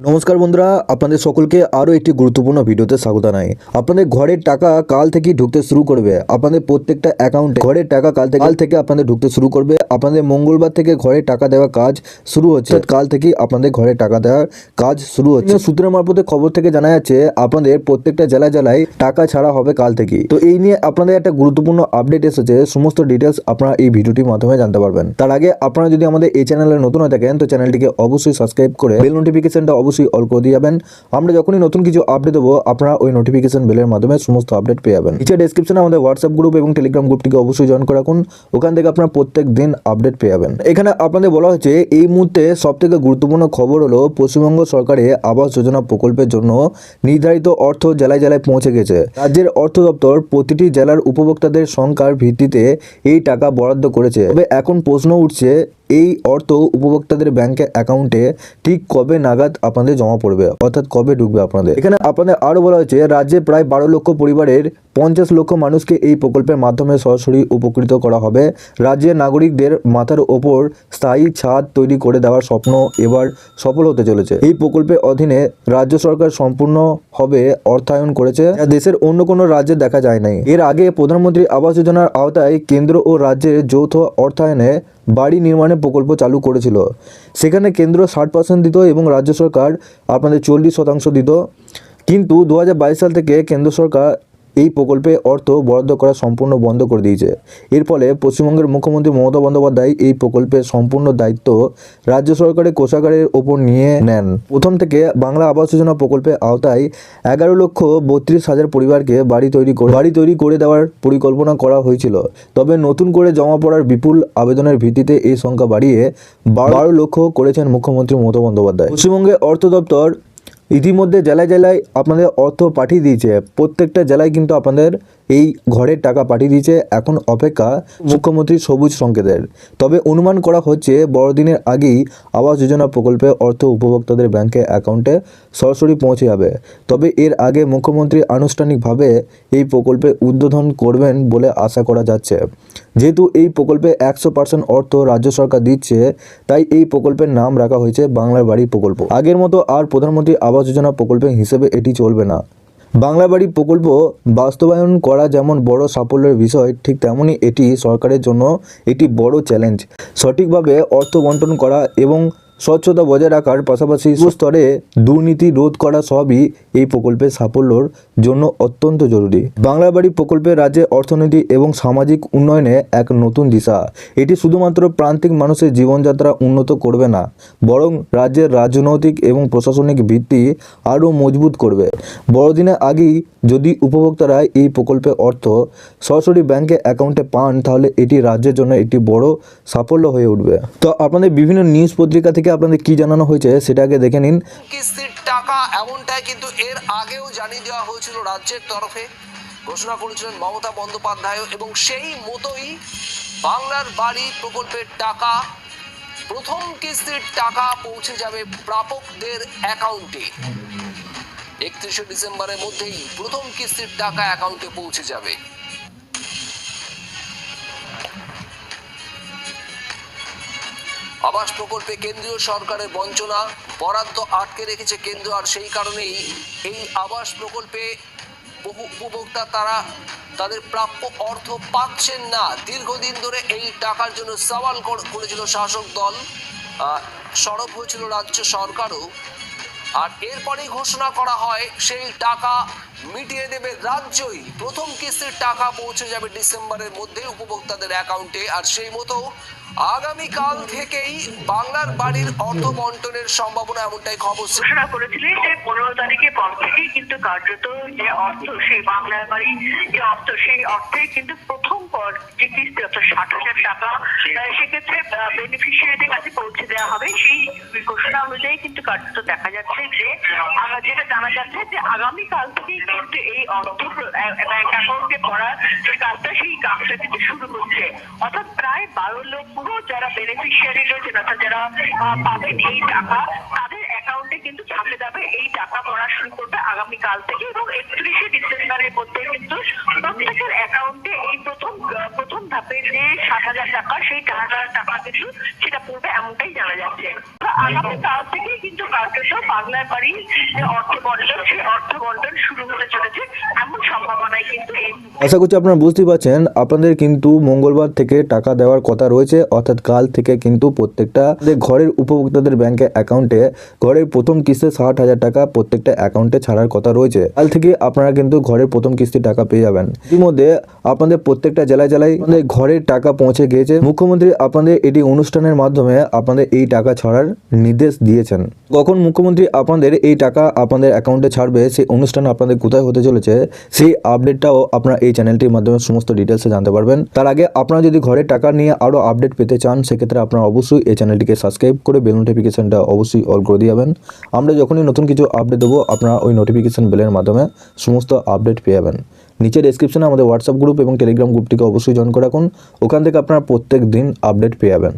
নমস্কার বন্ধুরা, আপনাদের সকলকে আরও একটি গুরুত্বপূর্ণ ভিডিওতে স্বাগত জানাই। আপনাদের ঘরের টাকা কাল থেকেই ঢুকতে শুরু করবে। আপনাদের প্রত্যেকটা অ্যাকাউন্টে ঘরের টাকা কাল থেকে কাল থেকে আপনাদের ঢুকতে শুরু করবে। আপনাদের মঙ্গলবার থেকে ঘরে টাকা দেওয়া কাজ শুরু হচ্ছে। কাল থেকেই আপনাদের ঘরে টাকা দেওয়ার কাজ শুরু হচ্ছে। সূত্রের মারফতে খবর থেকে জানা যাচ্ছে, আপনাদের প্রত্যেকটা জেলায় জেলায় টাকা ছাড়া হবে কাল থেকেই। তো এই নিয়ে আপনাদের একটা গুরুত্বপূর্ণ আপডেট এসেছে। সমস্ত ডিটেলস আপনারা এই ভিডিওটির মাধ্যমে জানতে পারবেন। তার আগে আপনারা যদি আমাদের এই চ্যানেলে নতুন হয়ে থাকেন, তো চ্যানেলটিকে অবশ্যই সাবস্ক্রাইব করে বেল নোটিফিকেশনটা অবশ্যই অল করে দিয়ে যাবেন। আমরা যখনই নতুন কিছু আপডেট দেবো, আপনারা ওই নোটিফিকেশন বেলের মাধ্যমে সমস্ত আপডেট পেয়ে যাবেন। নিচে ডেসক্রিপশনে আমাদের হোয়াটসঅ্যাপ গ্রুপ এবং টেলিগ্রাম গ্রুপটিকে অবশ্যই জয়েন করে রাখুন। ওখান থেকে আপনারা প্রত্যেক দিন আপডেট পেয়ে যাবেন। এখানে আপনাদের বলা হচ্ছে এই মুহূর্তে সব থেকে গুরুত্বপূর্ণ খবর হলো পশ্চিমবঙ্গ সরকারের আবাস যোজনা প্রকল্পের জন্য নির্ধারিত অর্থ জেলায় জেলায় পৌঁছে গেছে। রাজ্যের অর্থ দপ্তর প্রতিটি জেলার উপভোক্তাদের সংখ্যার ভিত্তিতে এই টাকা বরাদ্দ করেছে। তবে এখন প্রশ্ন উঠছে, এই অর্থ উপভোক্তাদের ব্যাংকে অ্যাকাউন্টে ঠিক কবে নাগাদ আপনাদের জমা পড়বে, অর্থাৎ কবে ঢুকবে আপনাদের? এখানে আপনাদের আরও বলা হয়েছে, রাজ্যে প্রায় বারো লক্ষ পরিবারের পঞ্চাশ লক্ষ মানুষকে এই প্রকল্পের মাধ্যমে সরাসরি উপকৃত করা হবে। রাজ্যের নাগরিকদের মাথার ওপর স্থায়ী ছাদ তৈরি করে দেওয়ার স্বপ্ন এবার সফল হতে চলেছে। এই প্রকল্পের অধীনে রাজ্য সরকার সম্পূর্ণ হবে অর্থায়ন করেছে। দেশের অন্য কোনো রাজ্যে দেখা যায় নাই। এর আগে প্রধানমন্ত্রী আবাস যোজনার আওতায় কেন্দ্র ও রাজ্যের যৌথ অর্থায়নে বাড়ি নির্মাণের প্রকল্প চালু করেছিল। সেখানে কেন্দ্র ষাট পার্সেন্ট দিত এবং রাজ্য সরকার আপনাদের চল্লিশ শতাংশ দিত। কিন্তু দু হাজার বাইশ সাল থেকে কেন্দ্র সরকার এই প্রকল্পে অর্থ বরাদ্দ করা সম্পূর্ণ বন্ধ করে দিয়েছে। এর ফলে পশ্চিমবঙ্গের মুখ্যমন্ত্রী মমতা বন্দ্যোপাধ্যায় এই প্রকল্পের সম্পূর্ণ দায়িত্ব রাজ্য সরকারের কোষাগারের ওপর নিয়ে নেন। প্রথম থেকে বাংলা আবাস যোজনা প্রকল্পের আওতায় এগারো লক্ষ বত্রিশ হাজার পরিবারকে বাড়ি তৈরি করে বাড়ি তৈরি করে দেওয়ার পরিকল্পনা করা হয়েছিল। তবে নতুন করে জমা পড়ার বিপুল আবেদনের ভিত্তিতে এই সংখ্যা বাড়িয়ে বারো লক্ষ করেছেন মুখ্যমন্ত্রী মমতা বন্দ্যোপাধ্যায়। পশ্চিমবঙ্গে অর্থ দপ্তর ইতিমধ্যে জেলায় জেলায় আপনাদের অর্থ পাঠিয়ে দিয়েছে। প্রত্যেকটা জেলায় কিন্তু আপনাদের এই ঘরের টাকা পাঠিয়ে দিয়েছে। এখন অপেক্ষা মুখ্যমন্ত্রী সবুজ সংকেতের। তবে অনুমান করা হচ্ছে, বড়দিনের আগেই আবাস যোজনা প্রকল্পে অর্থ উপভোক্তাদের ব্যাংকে অ্যাকাউন্টে সরাসরি পৌঁছে যাবে। তবে এর আগে মুখ্যমন্ত্রী আনুষ্ঠানিকভাবে এই প্রকল্পে উদ্বোধন করবেন বলে আশা করা যাচ্ছে। যেহেতু এই প্রকল্পে একশো পার্সেন্ট অর্থ রাজ্য সরকার দিচ্ছে, তাই এই প্রকল্পের নাম রাখা হয়েছে বাংলার বাড়ি প্রকল্প। আগের মতো আর প্রধানমন্ত্রী আবাস যোজনা প্রকল্পের হিসেবে এটি চলবে না। বাংলা বাড়ি প্রকল্প বাস্তবায়ন করা যেমন বড় সাফল্যের বিষয়, ঠিক তেমনই এটি সরকারের জন্য একটি বড় চ্যালেঞ্জ সঠিকভাবে অর্থ বন্টন করা এবং স্বচ্ছতা বজায় রাখার পাশাপাশি স্তরে দুর্নীতি রোধ করা সবই এই প্রকল্পের সাফল্যর জন্য অত্যন্ত জরুরি। বাংলা বাড়ি প্রকল্পে রাজ্যের অর্থনীতি এবং সামাজিক উন্নয়নে এক নতুন দিশা। এটি শুধুমাত্র প্রান্তিক মানুষের জীবনযাত্রা উন্নত করবে না বরং রাজ্যের রাজনৈতিক এবং প্রশাসনিক ভিত্তি আরও মজবুত করবে। বড়দিনের আগেই যদি উপভোক্তারা এই প্রকল্পের অর্থ সরাসরি ব্যাংকে অ্যাকাউন্টে পান তাহলে এটি রাজ্যের জন্য একটি বড় সাফল্য হয়ে উঠবে। তো আপনাদের বিভিন্ন নিউজ পত্রিকা থেকে আপনাদের কি জানানো হয়েছে সেটা আগে দেখে নিন। কিস্তির টাকা, এমনটাই কিন্তু এর আগেও জানিয়ে দেওয়া হয়েছিল রাজ্যের তরফে। ঘোষণা করেছিলেন মমতা বন্দ্যোপাধ্যায় এবং সেই মতোই বাংলার বাড়ি প্রকল্পের টাকা, প্রথম কিস্তির টাকা পৌঁছে যাবে প্রাপকদের অ্যাকাউন্টে। একত্রিশে ডিসেম্বরের মধ্যেই প্রথম কিস্তির টাকা অ্যাকাউন্টে পৌঁছে যাবে। আবাস প্রকল্পে কেন্দ্রীয় সরকারের বঞ্চনা, বরাদ্দ আটকে রেখেছে কেন্দ্র আর সেই কারণেই এই আবাস প্রকল্পে বহু উপভোক্তা তারা তাদের প্রাপ্য অর্থ পাচ্ছেন না। দীর্ঘদিন ধরে এই টাকার জন্য সওয়াল কর- করেছিল শাসক দল। সরব হয়েছিল রাজ্য সরকারও। আর এরপরেই ঘোষণা করা হয়, সেই টাকা মিটিয়ে দেবে রাজ্যই। প্রথম কিস্তির টাকা পৌঁছে যাবে ডিসেম্বরের মধ্যে উপভোক্তাদের অ্যাকাউন্টে। আর সেই মতো আগামীকাল থেকেই বাংলার বাড়ির অর্থ বন্টনের সম্ভাবনা এমনটাই খবর ঘোষণা করেছিলেন যে পনেরো তারিখের পর থেকেই কিন্তু কার্যত যে অর্থ সেই বাংলার বাড়ি যে অর্থ সেই অর্থে কিন্তু প্রথম পর যে কিস্তি, অর্থাৎ ষাট হাজার টাকা সেক্ষেত্রে বেনিফিশিয়ারিদের কাছে পৌঁছে দেওয়া হবে। সেই ঘোষণা অনুযায়ী কিন্তু কার্যত দেখা যাচ্ছে যে যেটা জানা যাচ্ছে যে আগামীকাল থেকেই কিন্তু এই অর্থ ব্যাংক অ্যাকাউন্টে পড়ার যে কাজটা, সেই কাজটা কিন্তু শুরু হচ্ছে। অর্থাৎ প্রায় বারো লক্ষ যারা বেনিফিশিয়ারি রয়েছেন, অর্থাৎ যারা পাবেন এই টাকা, তাদের অ্যাকাউন্টে কিন্তু চাপে যাবে, এই টাকা পড়া শুরু করবে আগামীকাল থেকে এবং একত্রিশে ডিসেম্বরের মধ্যে কিন্তু প্রত্যেকের অ্যাকাউন্টে এই প্রথম প্রথম ধাপের যে সাত হাজার টাকা, সেই সাত হাজার টাকা কিন্তু সেটা পড়বে এমনটাই জানা যাচ্ছে। আগামীকাল থেকেই কিন্তু কার্যত বাংলার বাড়ি যে অর্থ বন্টন সেই অর্থ বন্টন শুরু হতে চলেছে, এমন সম্ভাবনাই কিন্তু এই আশা করছি আপনারা বুঝতেই পারছেন, আপনাদের কিন্তু মঙ্গলবার থেকে টাকা দেওয়ার কথা রয়েছে, অর্থাৎ কাল থেকে কিন্তু প্রত্যেকটা ঘরের উপভোক্তাদের ব্যাংকে অ্যাকাউন্টে ঘরের প্রথম কিস্তি ষাট হাজার টাকা প্রত্যেকটা অ্যাকাউন্টে ছাড়ার কথা রয়েছে। কাল থেকে আপনারা কিন্তু ঘরের প্রথম কিস্তি টাকা পেয়ে যাবেন। ইতিমধ্যে আপনাদের প্রত্যেকটা জেলায় জেলায় আপনাদের ঘরের টাকা পৌঁছে গিয়েছে। মুখ্যমন্ত্রী আপনাদের এটি অনুষ্ঠানের মাধ্যমে আপনাদের এই টাকা ছাড়ার নির্দেশ দিয়েছেন। কখন মুখ্যমন্ত্রী আপনাদের এই টাকা আপনাদের অ্যাকাউন্টে ছাড়বে, সেই অনুষ্ঠান আপনাদের কোথায় হতে চলেছে, সেই আপডেটটাও আপনারা এই চ্যানেলটির মাধ্যমে সমস্ত ডিটেলসে জানতে পারবেন। তার আগে আপনারা যদি ঘরে টাকা নিয়ে আরও আপডেট পেতে চান, সেক্ষেত্রে আপনারা অবশ্যই এই চ্যানেলটিকে সাবস্ক্রাইব করে বেল নোটিফিকেশনটা অবশ্যই অল করে দিয়ে যাবেন। আমরা যখনই নতুন কিছু আপডেট দেবো, আপনারা ওই নোটিফিকেশন বেলের মাধ্যমে সমস্ত আপডেট পেয়ে যাবেন। নিচে ডেসক্রিপশনে আমাদের হোয়াটসঅ্যাপ গ্রুপ এবং টেলিগ্রাম গ্রুপটিকে অবশ্যই জয়েন করে রাখুন। ওখান থেকে আপনারা প্রত্যেক দিন আপডেট পেয়ে যাবেন।